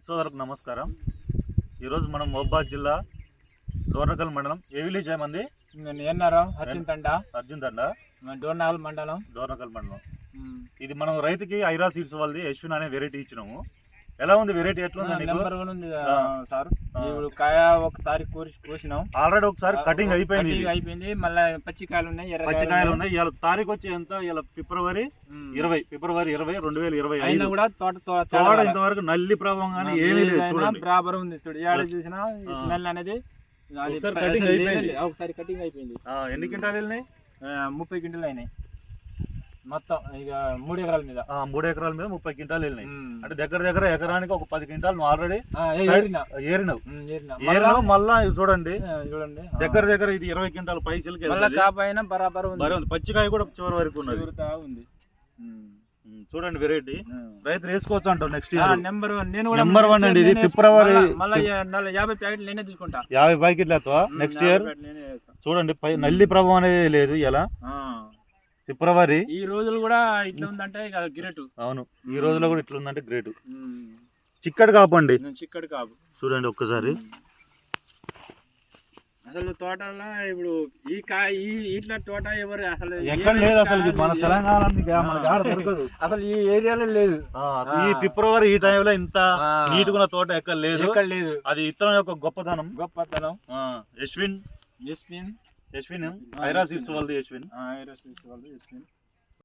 రైతు సోదరులకు నమస్కారం. ఈరోజు మనం మహబాద్ జిల్లా డోర్నకల్ మండలం ఏ విలేజ్ ఏమంది నేను ఎన్నారం హర్చిన్ తండ. అర్జున్ దండ డోర్నాగల్ మండలం. డోర్నకల్ మండలం. ఇది మనం రైతుకి ఐరా సీడ్స్ వాళ్ళది యశ్విన్ అనే వెరైటీ ఇచ్చినాము. ఎలా ఉంది? వెరైటీ ఎట్లా ఉంది నెంబర్ వన్ ఉంది. సార్. ఇప్పుడు కాయ ఒకసారి కోసి కోసినాం. ఆల్రెడీ ఒకసారి కటింగ్ అయిపోయింది. అయిపోయింది. మళ్ళీ పచ్చికాయలు ఉన్నాయి పచ్చికాయలు ఉన్నాయి. ఇవాళ తారీఖు వచ్చి ఎంత? ఇవాళ ఫిబ్రవరి. ఇరవై. ఫిబ్రవరి ఇరవై రెండు వేల ఇరవై అయినా కూడా తోట తోట ఇంతవరకు నల్లి ప్రభావం కానీ ఏమీ లేదు బరాబర్ ఉంది చూడు. ఏడ చూసినా ఈ ఆ. నెల అనేది ఒకసారి కటింగ్ అయిపోయింది. ఎన్ని క్వింటాలు వెళ్ళినాయి? ముప్పై క్వింటలు అయినాయి. మొత్తం ఇక మూడు ఎకరాల మీద. ఆ, మూడు ఎకరాల మీద ముప్పై క్వింటాలు వెళ్ళినాయి. ఉమ్. అంటే దగ్గర దగ్గర ఎకరానికి ఒక పది క్వింటాలు నువ్వు ఆల్రెడీ ఆ, ఏ- ఏరినా. ఏరినవు. ఉమ్, ఏరినా. ఏరినవు మళ్ళా? ఇది చూడండి. ఆ, చూడండి. ఆ. దగ్గర దగ్గర ఇది ఇరవై క్వింటాల పై చిలకి మళ్ళా కాపైన బరాబర్ ఉంది. మరి ఉంది. పచ్చికాయ కూడా చివరి వరకు ఉన్నది. ఉంది. ఉమ్, చూడండి వెరైటీ రైతులు వేసుకోవచ్చు అంటావు నెక్స్ట్ ఇయర్ నెంబర్ వన్ నేను కూడా నెంబర్ వన్ అండి ఇది. నేనే ఫిబ్రవరి మళ్ళా- మళ్ళా యా- నల్ల- యాభై ప్యాకెట్లు నేనే తీసుకుంటా. యాభై ప్యాకెట్లు ఎత్తావా నెక్స్ట్ ఇయర్ ప్యాకెట్లు నేనే. చూడండి పై నల్లి ప్రభావం అనేది లేదు. ఇలా ఆ. ఫిబ్రవరి ఈ రోజులు కూడా ఇట్లా ఉందంటే ఇక గిరెట్ అవును. ఈ రోజులో కూడా ఇట్లా ఉందంటే గ్రేట్ చిక్కడి కాపండి చిక్కడి కాపు. చూడండి ఒక్కసారి. అసలు తోటలో ఇప్పుడు ఈ కాయ ఇట్లా తోట ఎవరు అసలు ఎక్కడ లేదు అసలు మన. తెలంగాణ అసలు ఈ ఏరియాలో లేదు. ఈ ఫిబ్రవరి ఈ టైంలో ఇంత. నీట్ ఉన్న తోట ఎక్కడ లేదు. ఎక్కడ లేదు. అది ఇతరం యొక్క గొప్పతనం. గొప్పతనం. ఆ, యశ్విన్. ఎస్పిన్ యశ్విన్ ఐరా సీడ్స్ వాళ్ళది యశ్విన్ ఐరోసిస్ వాళ్ళు ఎస్పిన్